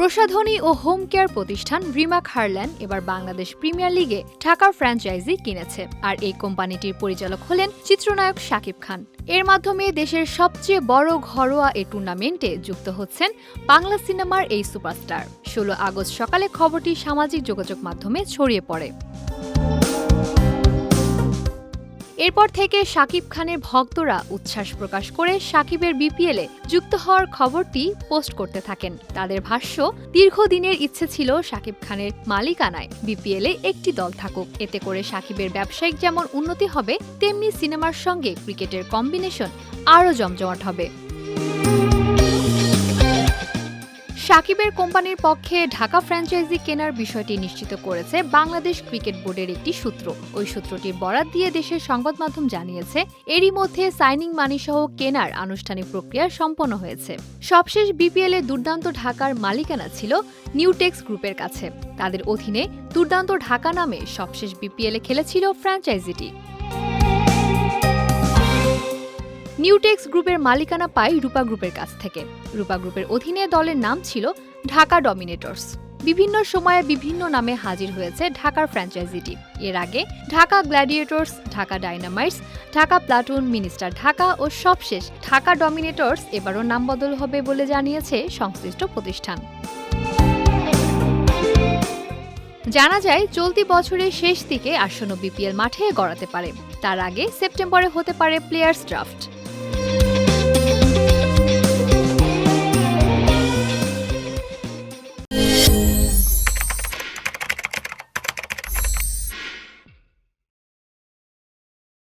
প্রসাধনী ও home care প্রতিষ্ঠান Rima Harland এবার বাংলাদেশ প্রিমিয়ার লিগে ঢাকার ফ্র্যাঞ্চাইজি কিনেছে। আর এই কোম্পানিটির পরিচালক হলেন চিত্রনায়ক শাকিব খান। এর মাধ্যমে দেশের সবচেয়ে বড় ঘরোয়া এ টুর্নামেন্টে যুক্ত হচ্ছেন বাংলা সিনেমার এই সুপারস্টার। ষোলো আগস্ট সকালে খবরটি সামাজিক যোগাযোগ মাধ্যমে ছড়িয়ে পড়ে। এরপর থেকে সাকিব খানের ভক্তরা উচ্ছ্বাস প্রকাশ করে সাকিবের বিপিএলে যুক্ত হওয়ার খবরটি পোস্ট করতে থাকেন। তাদের ভাষ্য, দীর্ঘদিনের ইচ্ছে ছিল সাকিব খানের মালিকানায় বিপিএলে একটি দল থাকুক। এতে করে সাকিবের ব্যবসায়িক যেমন উন্নতি হবে, তেমনি সিনেমার সঙ্গে ক্রিকেটের কম্বিনেশন আরও জমজমাট হবে। সাকিবের কোম্পানির পক্ষে ঢাকা ফ্র্যাঞ্চাইজি কেনার বিষয়টি নিশ্চিত করেছে বাংলাদেশ ক্রিকেট বোর্ডের একটি সূত্র। ওই সূত্রটির বরাত দিয়ে দেশের সংবাদ মাধ্যম জানিয়েছে, এরই মধ্যে সাইনিং মানি সহ কেনার আনুষ্ঠানিক প্রক্রিয়া সম্পন্ন হয়েছে। সবশেষ বিপিএল এ দুর্দান্ত ঢাকার মালিকানা ছিল নিউটেক্স গ্রুপের কাছে। তাদের অধীনে দুর্দান্ত ঢাকা নামে সবশেষ বিপিএল এ খেলেছিল ফ্র্যাঞ্চাইজিটি। নিউটেক্স গ্রুপের মালিকানা পায় রূপা গ্রুপের কাছ থেকে। রূপা গ্রুপের অধীনে দলের নাম ছিল ঢাকা ডমিনেটর্স। বিভিন্ন সময়ে বিভিন্ন নামে হাজির হয়েছে ঢাকার ফ্র্যাঞ্চাইজিটি। এর আগে Dhaka Gladiators, Dhaka Dynamites Dhaka Platoon, minister Dhaka ও সবশেষ ঢাকা ডমিনেটর্স এবারও নাম বদল হবে বলে জানিয়েছে সংশ্লিষ্ট প্রতিষ্ঠান। জানা যায়, চলতি বছরের শেষ দিকে আসন্ন বিপিএল মাঠে গড়াতে পারে। তার আগে সেপ্টেম্বরে হতে পারে প্লেয়ার্স ড্রাফট।